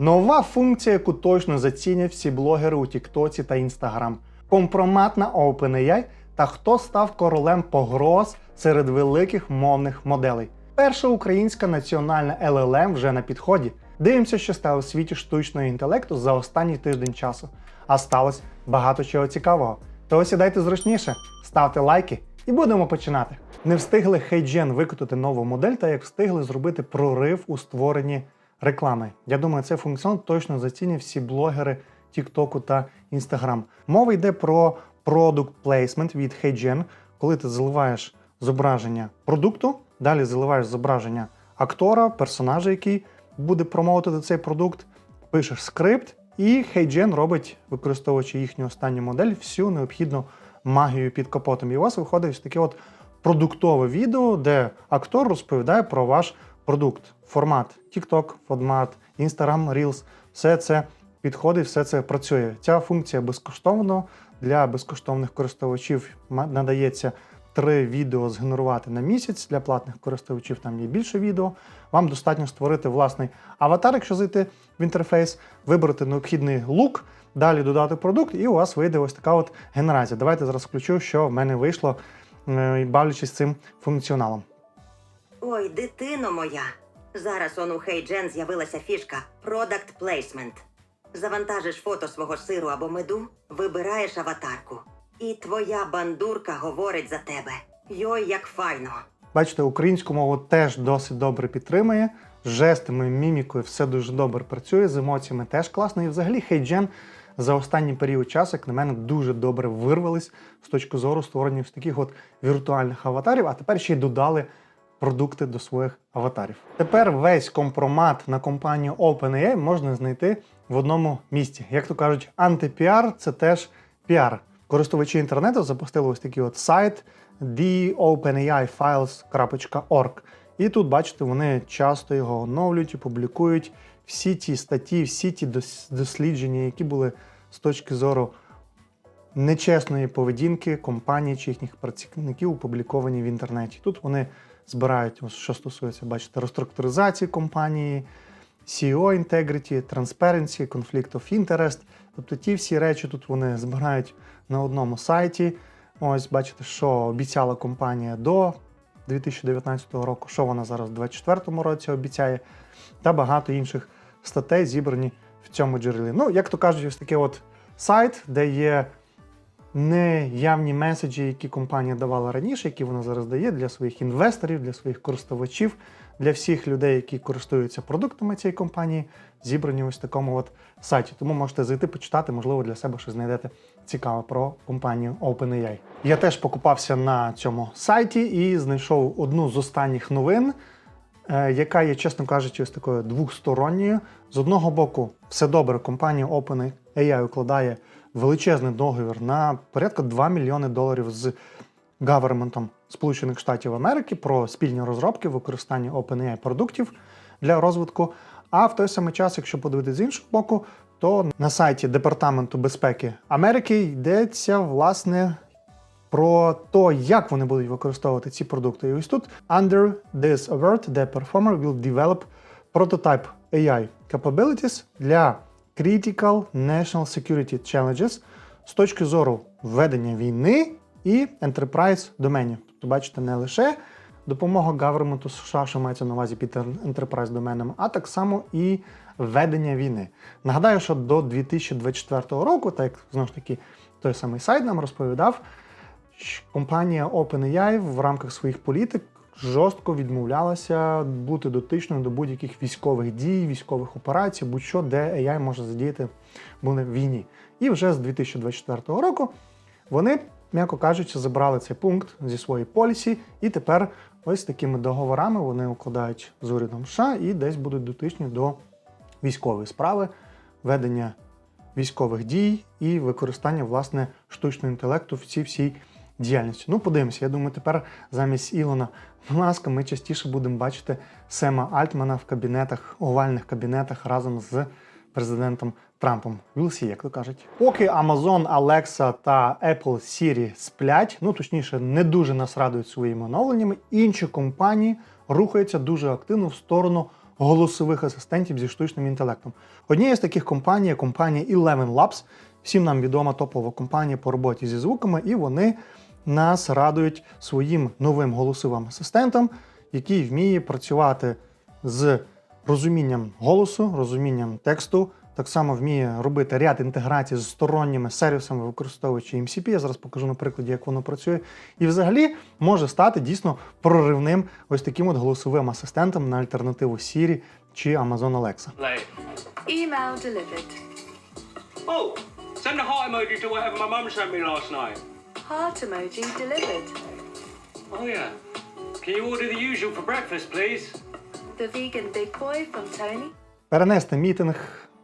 Нова функція, яку точно зацінять всі блогери у Тіктоці та Інстаграм. Компромат на OpenAI та хто став королем погроз серед великих мовних моделей. Перша українська національна LLM вже на підході. Дивимося, що стало у світі штучного інтелекту за останній тиждень часу. А сталося багато чого цікавого. То сідайте зручніше, ставте лайки і будемо починати. Не встигли HeyGen викотити нову модель, та як встигли зробити прорив у створенні реклами. Я думаю, цей функціон точно зацінять всі блогери TikTok та Instagram. Мова йде про Product Placement від HeyGen, коли ти заливаєш зображення продукту, далі заливаєш зображення актора, персонажа, який буде промовити цей продукт, пишеш скрипт, і HeyGen робить, використовуючи їхню останню модель, всю необхідну магію під капотом. І у вас виходить таке от продуктове відео, де актор розповідає про ваш продукт. Формат TikTok, формат Instagram Reels, все це підходить, все це працює. Ця функція безкоштовно для безкоштовних користувачів надається три відео згенерувати на місяць. Для платних користувачів там є більше відео. Вам достатньо створити власний аватар, якщо зайти в інтерфейс, вибрати необхідний лук, далі додати продукт, і у вас вийде ось така от генерація. Давайте зараз включу, що в мене вийшло, е, бавлячись цим функціоналом. Ой, дитино моя. Зараз он у HeyGen з'явилася фішка Product Placement. Завантажиш фото свого сиру або меду, вибираєш аватарку. І твоя бандурка говорить за тебе. Йой, як файно. Бачите, українську мову теж досить добре підтримує. З жестами, мімікою все дуже добре працює, з емоціями теж класно. І взагалі HeyGen за останній період часу, як на мене, дуже добре вирвались з точки зору створення ось таких от віртуальних аватарів, а тепер ще й додали продукти до своїх аватарів. Тепер весь компромат на компанію OpenAI можна знайти в одному місці. Як то кажуть, антипіар це теж піар. Користувачі інтернету запустили ось такий от сайт theopenaifiles.org. І тут, бачите, вони часто його оновлюють і публікують всі ті статті, всі ті дослідження, які були з точки зору нечесної поведінки компаній чи їхніх працівників опубліковані в інтернеті. Тут вони збирають, що стосується, бачите, реструктуризації компанії, CEO Integrity, Transparency, Conflict of Interest. Тобто ті всі речі тут вони збирають на одному сайті. Ось бачите, що обіцяла компанія до 2019 року, що вона зараз в 2024 році обіцяє, та багато інших статей зібрані в цьому джерелі. Ну, як то кажуть, ось такий от сайт, де є неявні меседжі, які компанія давала раніше, які вона зараз дає для своїх інвесторів, для своїх користувачів, для всіх людей, які користуються продуктами цієї компанії, зібрані ось такому от сайті. Тому можете зайти почитати, можливо, для себе щось знайдете цікаве про компанію OpenAI. Я теж покупався на цьому сайті і знайшов одну з останніх новин, е, яка є, чесно кажучи, ось такою двохсторонньою. З одного боку, все добре, компанія OpenAI укладає величезний договір на порядка 2 мільйони доларів з гаверментом Сполучених Штатів Америки про спільні розробки використання OpenAI продуктів для розвитку. А в той самий час, якщо подивитися з іншого боку, то на сайті Департаменту безпеки Америки йдеться власне про те, як вони будуть використовувати ці продукти. І ось тут under this award, the performer will develop prototype AI capabilities для critical national security challenges з точки зору ведення війни і enterprise доменів. Тобто, бачите, не лише допомога гаверменту США, що мається на увазі під enterprise доменами, а так само і ведення війни. Нагадаю, що до 2024 року, так як знову ж таки той самий сайт нам розповідав, компанія OpenAI в рамках своїх політик жорстко відмовлялася бути дотичною до будь-яких військових дій, військових операцій, будь-що, де AI може задіяти буде в війні. І вже з 2024 року вони, м'яко кажучи, забрали цей пункт зі своєї полісі, і тепер ось такими договорами вони укладають з урядом США і десь будуть дотичні до військової справи, ведення військових дій і використання власне штучного інтелекту в цій всій діяльності. Ну, подивимося. Я думаю, тепер замість Ілона Маска ми частіше будемо бачити Сема Альтмана в кабінетах, овальних кабінетах разом з президентом Трампом. See, як то кажуть. Поки Amazon, Alexa та Apple Siri сплять, ну точніше, не дуже нас радують своїми оновленнями, інші компанії рухаються дуже активно в сторону голосових асистентів зі штучним інтелектом. Однією з таких компаній компанія Eleven Labs. Всім нам відома топова компанія по роботі зі звуками, і вони нас радують своїм новим голосовим асистентом, який вміє працювати з розумінням голосу, розумінням тексту. Так само вміє робити ряд інтеграцій з сторонніми сервісами, використовуючи MCP. Я зараз покажу на прикладі, як воно працює. І взагалі може стати дійсно проривним ось таким от голосовим асистентом на альтернативу Siri чи Amazon Alexa. Email delivered. Oh, send a heart emoji to whatever my mum sent me last night. Heart emoji delivered. Oh yeah. Can you order the usual for breakfast, please? The vegan big boy from Tony. Перенести мітинг,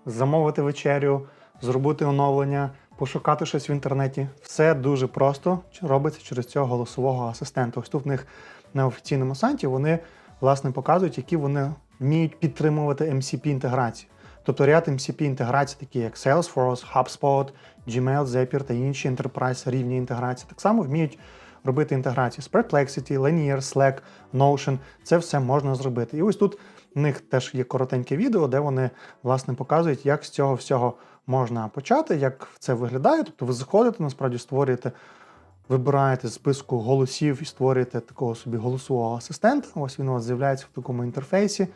замовити вечерю, зробити оновлення, пошукати щось в інтернеті. Все дуже просто робиться через цього голосового асистента. Ось тут в них на офіційному сайті вони власне показують, які вони вміють підтримувати MCP інтеграції. Тобто ряд MCP інтеграцій, такі як Salesforce, HubSpot, Gmail, Zapier та інші enterprise рівні інтеграції, так само вміють робити інтеграції з Perplexity, Linear, Slack, Notion. Це все можна зробити. І ось тут в них теж є коротеньке відео, де вони власне показують, як з цього всього можна почати, як це виглядає. Тобто ви заходите, насправді створюєте, вибираєте з списку голосів і створюєте такого собі голосового асистента. Ось він у вас з'являється в такому інтерфейсі.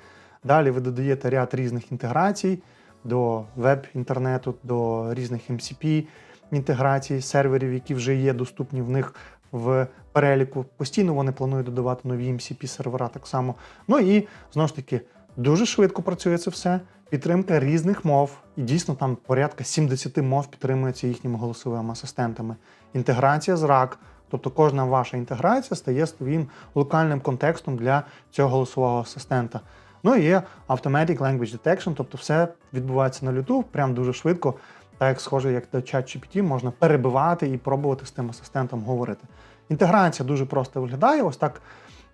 Далі ви додаєте ряд різних інтеграцій до веб-інтернету, до різних MCP інтеграцій, серверів, які вже є доступні в них в переліку. Постійно вони планують додавати нові MCP сервера так само. Ну і знову ж таки дуже швидко працює це все. Підтримка різних мов, і дійсно там порядка 70 мов підтримується їхніми голосовими асистентами. Інтеграція з RAC, тобто кожна ваша інтеграція стає своїм локальним контекстом для цього голосового асистента. Ну і є Automatic Language Detection, тобто все відбувається на люту, прям дуже швидко, так як схоже, як до ChatGPT, можна перебивати і пробувати з тим асистентом говорити. Інтеграція дуже просто виглядає. Ось так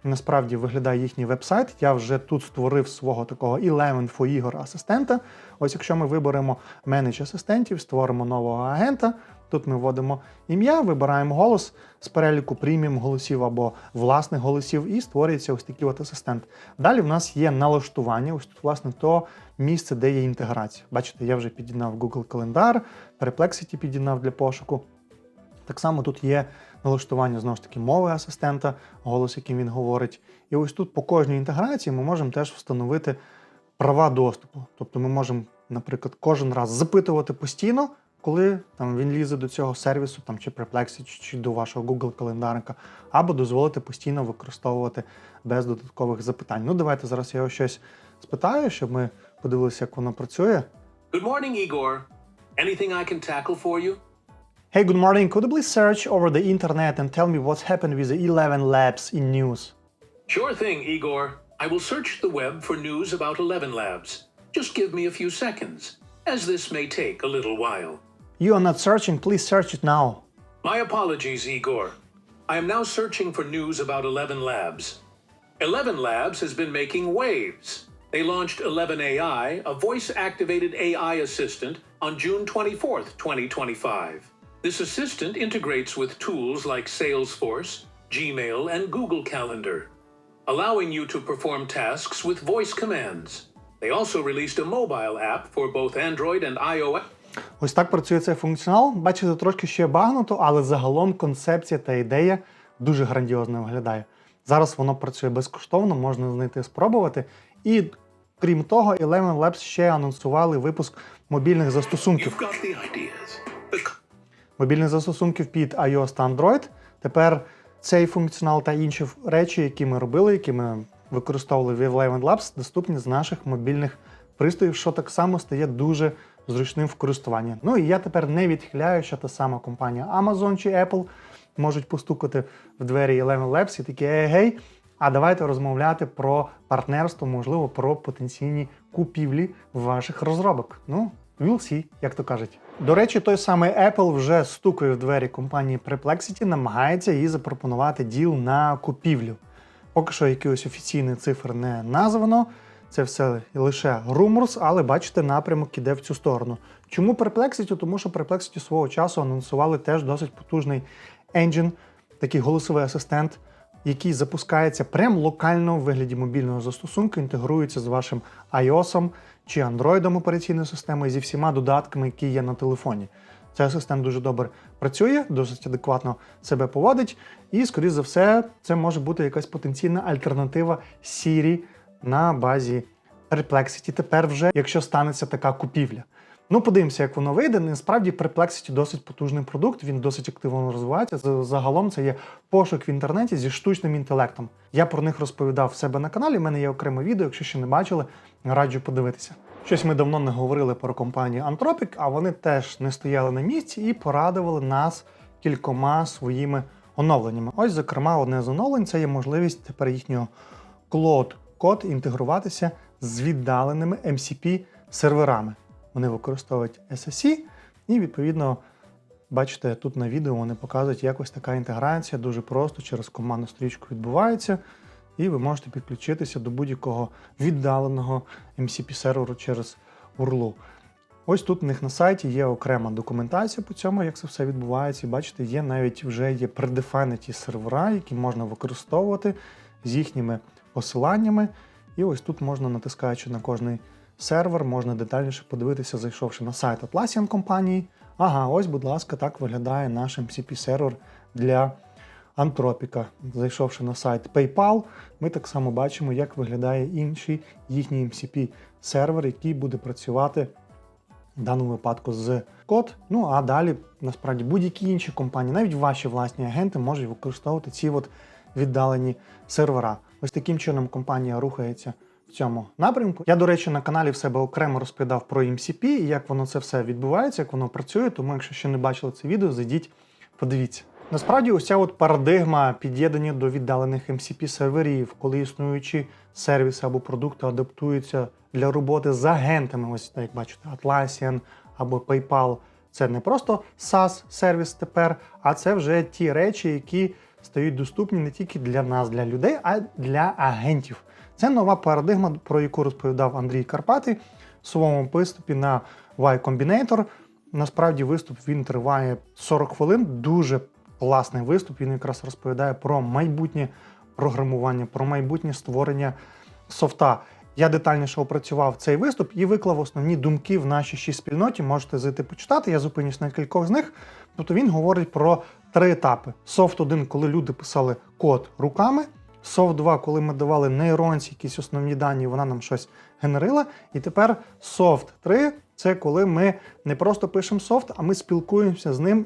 насправді виглядає їхній веб-сайт. Я вже тут створив свого такого Eleven for ігор асистента. Ось якщо ми виберемо менедж асистентів, створимо нового агента. Тут ми вводимо ім'я, вибираємо голос з переліку преміум голосів або власних голосів, і створюється ось такий от асистент. Далі в нас є налаштування, ось тут, власне, то місце, де є інтеграція. Бачите, я вже підігнав Google календар, Perplexity підігнав для пошуку. Так само тут є налаштування знову ж таки мови асистента, голос, яким він говорить. І ось тут по кожній інтеграції ми можемо теж встановити права доступу. Тобто ми можемо, наприклад, кожен раз запитувати постійно, коли там він лізе до цього сервісу, там чи Perplexity, чи- чи до вашого Google календарника, або дозволити постійно використовувати без додаткових запитань. Ну, давайте зараз я його щось спитаю, щоб ми подивилися, як воно працює. Good morning, Igor. Anything I can tackle for you? Hey, good morning. Could you please search over the internet and tell me what's happened with the 11 labs in news? Sure thing, Igor. I will search the web for news about 11 Labs. Just give me a few seconds, as this may take a little while. You are not searching, please search it now. My apologies, Igor. I am now searching for news about 11 Labs. 11 Labs has been making waves. They launched 11 AI, a voice activated AI assistant, on June 24, 2025. This assistant integrates with tools like Salesforce, Gmail, and Google Calendar, allowing you to perform tasks with voice commands. They also released a mobile app for both Android and iOS. Ось так працює цей функціонал. Бачите, трошки ще багнуто, але загалом концепція та ідея дуже грандіозно виглядає. Зараз воно працює безкоштовно, можна знайти спробувати. І крім того, Eleven Labs ще анонсували випуск мобільних застосунків. Мобільних застосунків під iOS та Android. Тепер цей функціонал та інші речі, які ми робили, які ми використовували в Eleven Labs, доступні з наших мобільних пристроїв, що так само стає дуже зручним в користуванні. Ну і я тепер не відхиляю, що та сама компанія Amazon чи Apple можуть постукати в двері Eleven Labs і такі «Ей, гей, а давайте розмовляти про партнерство, можливо, про потенційні купівлі ваших розробок. Ну, we'll see, як то кажуть. До речі, той самий Apple вже стукає в двері компанії Perplexity, намагається їй запропонувати діл на купівлю. Поки що якихось офіційних цифр не названо. Це все лише руморс, але бачите, напрямок іде в цю сторону. Чому Perplexity? Тому що Perplexity свого часу анонсували теж досить потужний engine, такий голосовий асистент, який запускається прямо локально в вигляді мобільного застосунку, інтегрується з вашим iOS чи Android операційною системою зі всіма додатками, які є на телефоні. Ця система дуже добре працює, досить адекватно себе поводить, і, скоріш за все, це може бути якась потенційна альтернатива Siri на базі Perplexity тепер вже, якщо станеться така купівля. Ну, подивимося, як воно вийде. Насправді Perplexity досить потужний продукт, він досить активно розвивається. Загалом це є пошук в інтернеті зі штучним інтелектом. Я про них розповідав в себе на каналі. У мене є окреме відео. Якщо ще не бачили, раджу подивитися. Щось ми давно не говорили про компанію Anthropic, а вони теж не стояли на місці і порадували нас кількома своїми оновленнями. Ось, зокрема, одне з оновлень це є можливість тепер їхнього Cloud код інтегруватися з віддаленими MCP серверами. Вони використовують SSE, і відповідно, бачите, тут на відео вони показують, як ось така інтеграція дуже просто через командну стрічку відбувається. І ви можете підключитися до будь-якого віддаленого MCP серверу через URL. Ось тут у них на сайті є окрема документація по цьому, як це все відбувається. І бачите, є навіть вже є предефайнеті сервера, які можна використовувати з їхніми посиланнями. І ось тут можна, натискаючи на кожний сервер, можна детальніше подивитися, зайшовши на сайт Atlassian компанії. Ага, ось, будь ласка, так виглядає наш MCP сервер для Антропіка. Зайшовши на сайт PayPal, ми так само бачимо, як виглядає інший їхній MCP сервер, який буде працювати в даному випадку з код. Ну а далі, насправді, будь-які інші компанії, навіть ваші власні агенти можуть використовувати ці от віддалені сервера. Ось таким чином компанія рухається в цьому напрямку. Я, до речі, на каналі в себе окремо розповідав про MCP і як воно це все відбувається, як воно працює. Тому, якщо ще не бачили це відео, зайдіть, подивіться. Насправді, ця от парадигма під'єднання до віддалених MCP серверів, коли існуючі сервіси або продукти адаптуються для роботи з агентами, ось так як бачите, Atlassian або PayPal. Це не просто SaaS сервіс тепер, а це вже ті речі, які стають доступні не тільки для нас, для людей, а для агентів. Це нова парадигма, про яку розповідав Андрій Карпатий в своєму виступі на Y Combinator. Насправді виступ він триває 40 хвилин. Дуже класний виступ. Він якраз розповідає про майбутнє програмування, про майбутнє створення софта. Я детальніше опрацював цей виступ і виклав основні думки в нашій ще спільноті. Можете зайти почитати. Я зупинюсь на кількох з них. Тобто він говорить про три етапи: софт 1, коли люди писали код руками. Софт 2, коли ми давали нейронці якісь основні дані, вона нам щось генерила. І тепер софт 3 це коли ми не просто пишемо софт, а ми спілкуємося з ним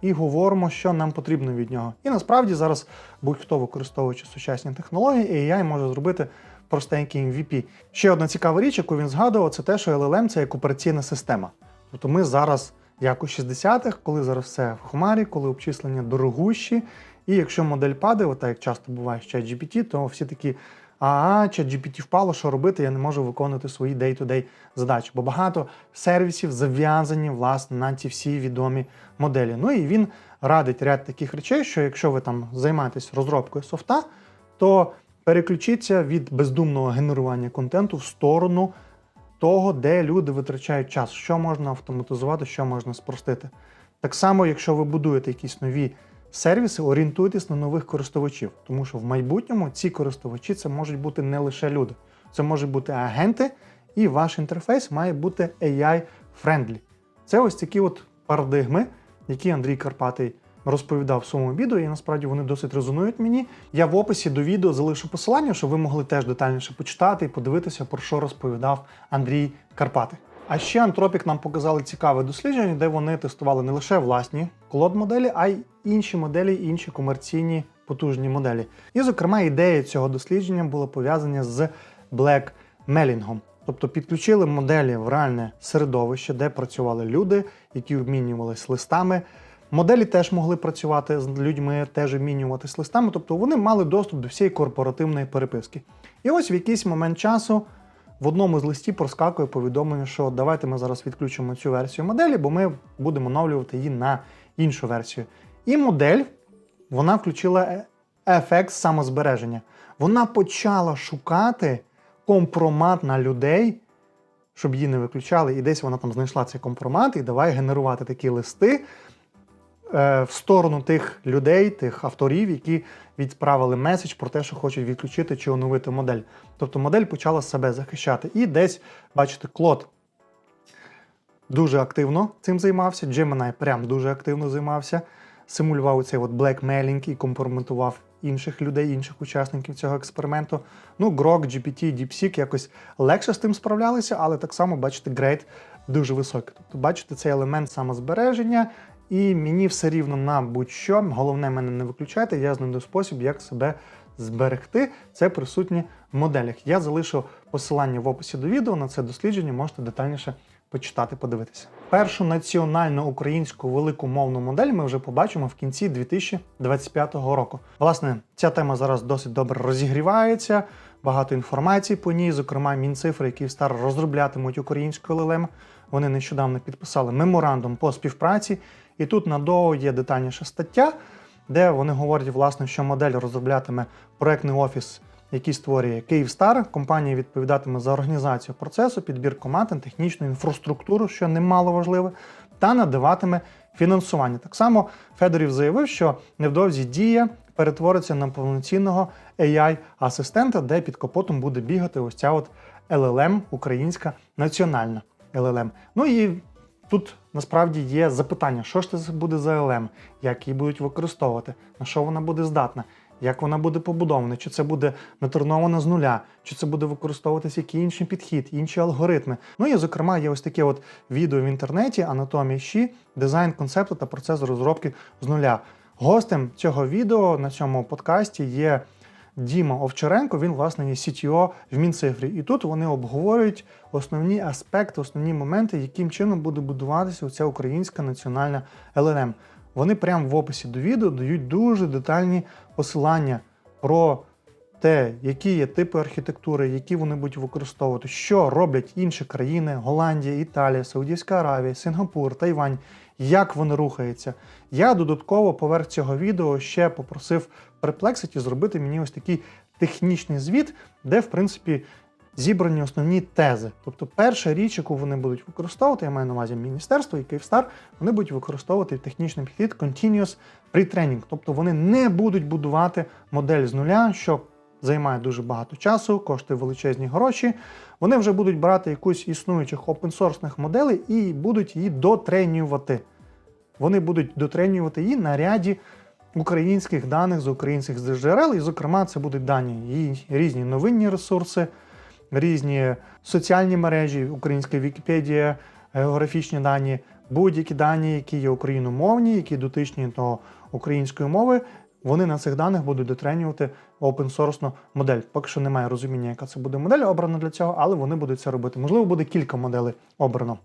і говоримо, що нам потрібно від нього. І насправді зараз будь-хто використовуючи сучасні технології, AI може зробити простенький MVP. Ще одна цікава річ, яку він згадував, це те, що LLM це як операційна система. Тобто ми зараз, як у 60-х, коли зараз все в хмарі, коли обчислення дорогущі, і якщо модель падає, отак як часто буває з ChatGPT, то всі такі. А, ChatGPT впало, що робити, я не можу виконувати свої day-to-day задачі. Бо багато сервісів зав'язані власне на ці всі відомі моделі. Ну і він радить ряд таких речей, що якщо ви там займаєтесь розробкою софта, то переключіться від бездумного генерування контенту в сторону того, де люди витрачають час, що можна автоматизувати, що можна спростити. Так само, якщо ви будуєте якісь нові сервіси, орієнтуйтесь на нових користувачів, тому що в майбутньому ці користувачі це можуть бути не лише люди, це можуть бути агенти, і ваш інтерфейс має бути AI-friendly. Це ось такі от парадигми, які Андрій Карпатий розповідав в своєму відео, і насправді вони досить резонують мені. Я в описі до відео залишу посилання, щоб ви могли теж детальніше почитати і подивитися, про що розповідав Андрій Карпатий. А ще Антропік нам показали цікаве дослідження, де вони тестували не лише власні колод моделі, а й інші моделі, інші комерційні потужні моделі. І, зокрема, ідея цього дослідження була пов'язана з блек-мелінгом. Тобто підключили моделі в реальне середовище, де працювали люди, які обмінювалися листами. Моделі теж могли працювати з людьми, теж обмінюватися листами, тобто вони мали доступ до всієї корпоративної переписки. І ось в якийсь момент часу в одному з листів проскакує повідомлення, що давайте ми зараз відключимо цю версію моделі, бо ми будемо оновлювати її на іншу версію. І модель вона включила е- ефект самозбереження. Вона почала шукати компромат на людей, щоб її не виключали. І десь вона там знайшла цей компромат, і давай генерувати такі листи. Е, в сторону тих людей, тих авторів, які відправили меседж про те, що хочуть відключити чи оновити модель. Тобто модель почала себе захищати. І десь, бачите, Клод дуже активно цим займався. Gemini прям дуже активно займався. Симулював цей от blackmailing і компрометував інших людей, інших учасників цього експерименту. Ну, Grok, GPT, DeepSeek якось легше з тим справлялися, але так само, бачите, грейд дуже високий. Тобто, бачите, цей елемент самозбереження, і мені все рівно на будь-що. Головне, мене не виключайте, я знайду спосіб, як себе зберегти. Це присутнє в моделях. Я залишу посилання в описі до відео на це дослідження, можете детальніше почитати, подивитися. Першу національну українську велику мовну модель ми вже побачимо в кінці 2025 року. Власне, ця тема зараз досить добре розігрівається. Багато інформації по ній, зокрема, Мінцифри, які Київстар розроблятимуть українську ЛЛМ. Вони нещодавно підписали меморандум по співпраці, і тут на ДОО є детальніша стаття, де вони говорять, власне, що модель розроблятиме проектний офіс, який створює Київстар. Компанія відповідатиме за організацію процесу, підбір команд, технічну інфраструктуру, що немало важливе, та надаватиме фінансування. Так само Федорів заявив, що невдовзі дія перетвориться на повноцінного AI-асистента, де під капотом буде бігати ось ця от LLM, українська національна LLM. Ну і тут насправді є запитання, що ж це буде за LLM, як її будуть використовувати, на що вона буде здатна, як вона буде побудована, чи це буде натернована з нуля, чи це буде використовуватися який інший підхід, інші алгоритми. Ну і зокрема є ось таке от відео в інтернеті Анатомія щі, дизайн концепту та процес розробки з нуля. Гостем цього відео на цьому подкасті є Діма Овчаренко, він, власне, є CTO в Мінцифрі. І тут вони обговорюють основні аспекти, основні моменти, яким чином буде будуватися оця українська національна ЛНМ. Вони прямо в описі до відео дають дуже детальні посилання про те, які є типи архітектури, які вони будуть використовувати, що роблять інші країни: Голландія, Італія, Саудівська Аравія, Сингапур, Тайвань, як вони рухаються. Я додатково поверх цього відео ще попросив Perplexity зробити мені ось такий технічний звіт, де, в принципі, зібрані основні тези. Тобто, перша річ, яку вони будуть використовувати, я маю на увазі міністерство і Київстар, вони будуть використовувати технічний підхід Continuous Pre-Training. Тобто вони не будуть будувати модель з нуля, що займає дуже багато часу, коштує величезні гроші. Вони вже будуть брати якусь існуючих опенсорсних моделей і будуть її дотренювати. Вони будуть дотренювати її на ряді українських даних з українських джерел, і, зокрема, це будуть дані і різні новинні ресурси, різні соціальні мережі, українська Вікіпедія, географічні дані, будь-які дані, які є україномовні, які дотичні до української мови. Вони на цих даних будуть дотренювати опенсорсну модель. Поки що немає розуміння, яка це буде модель обрана для цього, але вони будуть це робити. Можливо, буде кілька моделей обрано.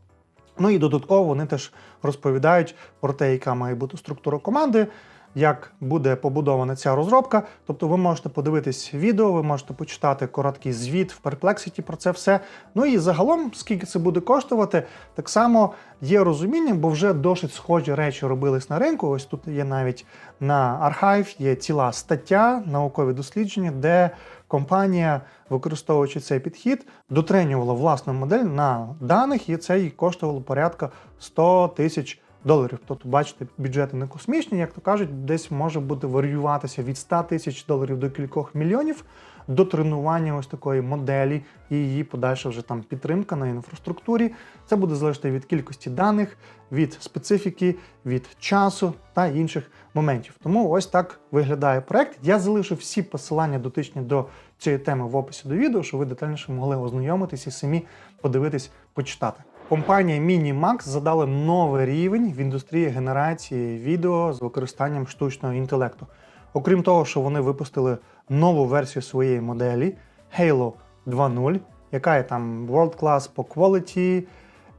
Ну і додатково вони теж розповідають про те, яка має бути структура команди, як буде побудована ця розробка. Тобто ви можете подивитись відео, ви можете почитати короткий звіт в Perplexity про це все. Ну і загалом, скільки це буде коштувати, так само є розуміння, бо вже досить схожі речі робились на ринку. Ось тут є навіть на Archive є ціла стаття, наукові дослідження, де компанія, використовуючи цей підхід, дотренювала власну модель на даних, і це їй коштувало порядка 100 тисяч доларів. Тобто, бачите, бюджети не космічні, як то кажуть, десь може бути варіюватися від 100 тисяч доларів до кількох мільйонів до тренування ось такої моделі і її подальша вже там підтримка на інфраструктурі. Це буде залежати від кількості даних, від специфіки, від часу та інших моментів. Тому ось так виглядає проект. Я залишу всі посилання дотичні до цієї теми в описі до відео, щоб ви детальніше могли ознайомитись і самі подивитись, почитати. Компанія Minimax задала новий рівень в індустрії генерації відео з використанням штучного інтелекту. Окрім того, що вони випустили нову версію своєї моделі Halo 2.0, яка є там world class по quality,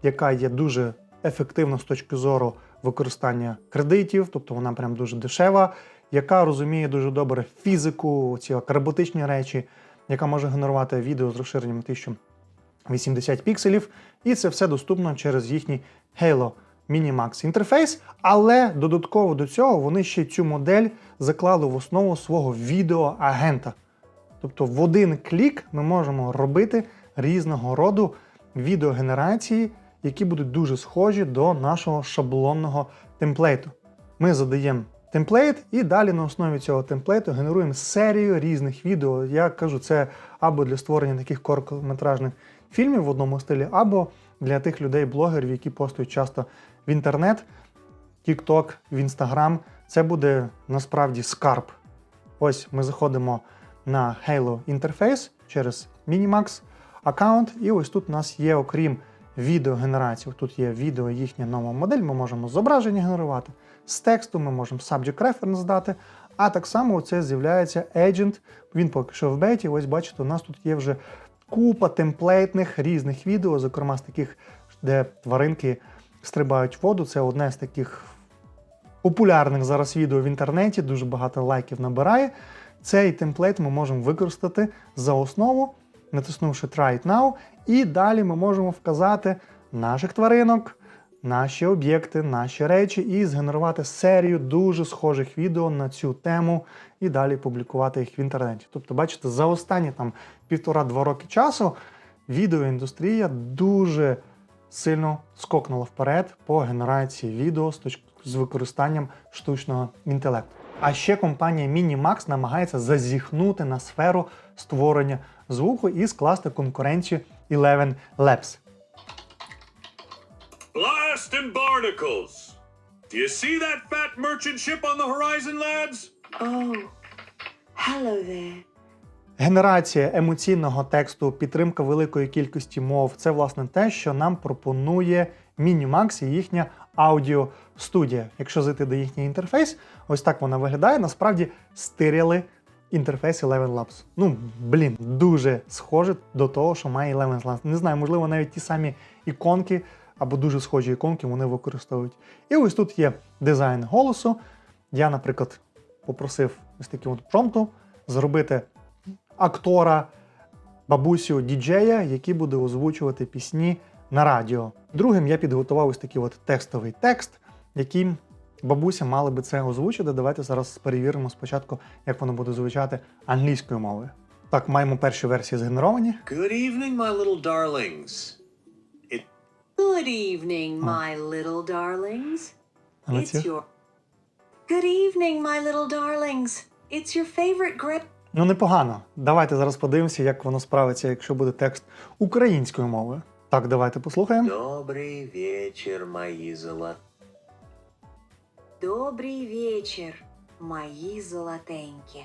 яка є дуже ефективна з точки зору використання кредитів, тобто вона прям дуже дешева, яка розуміє дуже добре фізику, ці акробатичні речі, яка може генерувати відео з розширенням 1080 пікселів, і це все доступно через їхній Halo Minimax інтерфейс. Але додатково до цього вони ще цю модель заклали в основу свого відеоагента. Тобто в один клік ми можемо робити різного роду відеогенерації, які будуть дуже схожі до нашого шаблонного темплейту. Ми задаємо темплейт, і далі на основі цього темплейту генеруємо серію різних відео. Я кажу, це або для створення таких короткометражних фільмів в одному стилі, або для тих людей-блогерів, які постують часто в інтернет, TikTok, в Instagram. Це буде насправді скарб. Ось ми заходимо на Halo інтерфейс через Minimax аккаунт, і ось тут у нас є, окрім відеогенерації, тут є відео, їхня нова модель, ми можемо зображення генерувати. З тексту ми можемо subject reference дати, а так само це з'являється agent, він поки що в беті. Ось бачите, у нас тут є вже купа темплейтних різних відео, зокрема з таких, де тваринки стрибають в воду. Це одне з таких популярних зараз відео в інтернеті, дуже багато лайків набирає. Цей темплейт ми можемо використати за основу, натиснувши Try It Now, і далі ми можемо вказати наших тваринок, наші об'єкти, наші речі і згенерувати серію дуже схожих відео на цю тему і далі публікувати їх в інтернеті. Тобто, бачите, за останні там півтора-два роки часу відеоіндустрія дуже сильно скокнула вперед по генерації відео з точки з використанням штучного інтелекту. А ще компанія Minimax намагається зазіхнути на сферу створення звуку і скласти конкуренцію Eleven Labs. Blast and barnacles! Do you see that fat merchant ship on the horizon, lads? Oh, hello there. Генерація емоційного тексту, підтримка великої кількості мов це власне те, що нам пропонує Minimax і їхня аудіостудія. Якщо зайти до їхній інтерфейс, ось так вона виглядає. Насправді стиряли інтерфейс Eleven Labs. Ну, блін, дуже схоже до того, що має Eleven Labs. Не знаю, можливо, навіть ті самі іконки або дуже схожі іконки вони використовують. І ось тут є дизайн голосу. Я, наприклад, попросив ось таким от промпту зробити актора, бабусю діджея, який буде озвучувати пісні на радіо. Другим я підготував ось такий от текстовий текст, яким бабуся мала би це озвучити. Давайте зараз перевіримо спочатку, як воно буде звучати англійською мовою. Так, маємо перші версії згенеровані. Good evening, my little darlings. Good evening, my little darlings. А на ці? It's your. Good evening, my little darlings. It's your favorite great. Ну, непогано. Давайте зараз подивимося, як воно справиться, якщо буде текст українською мовою. Так, давайте послухаємо. Добрий вечір, мої золоті. Добрий вечір, мої золотенькі.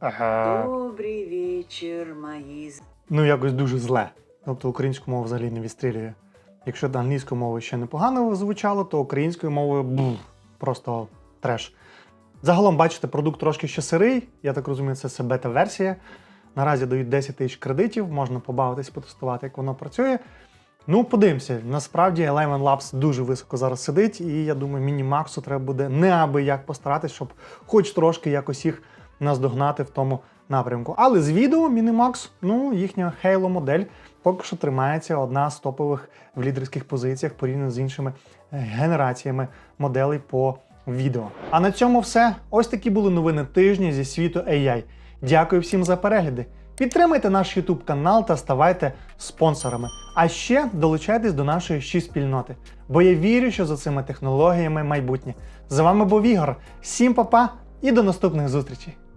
Ага. Добрий вечір, мої. з- ну якось дуже зле. Тобто українську мову взагалі не відстрілює. Якщо до англійської мови ще непогано звучало, то українською мовою бф, просто треш. Загалом, бачите, продукт трошки ще сирий. Я так розумію, це все бета-версія. Наразі дають 10 тисяч кредитів, можна побавитись, потестувати, як воно працює. Ну, подивимося. Насправді Eleven Labs дуже високо зараз сидить, і я думаю, Мінімаксу треба буде неабияк постаратись, щоб хоч трошки якось їх наздогнати в тому напрямку. Але з відео Minimax, ну, їхня Halo модель поки що тримається одна з топових в лідерських позиціях порівняно з іншими е, генераціями моделей по відео. А на цьому все. Ось такі були новини тижня зі світу AI. Дякую всім за перегляди. Підтримайте наш YouTube канал та ставайте спонсорами. А ще долучайтесь до нашої ще спільноти, бо я вірю, що за цими технологіями майбутнє. З вами був Ігор. Всім па-па і до наступних зустрічей!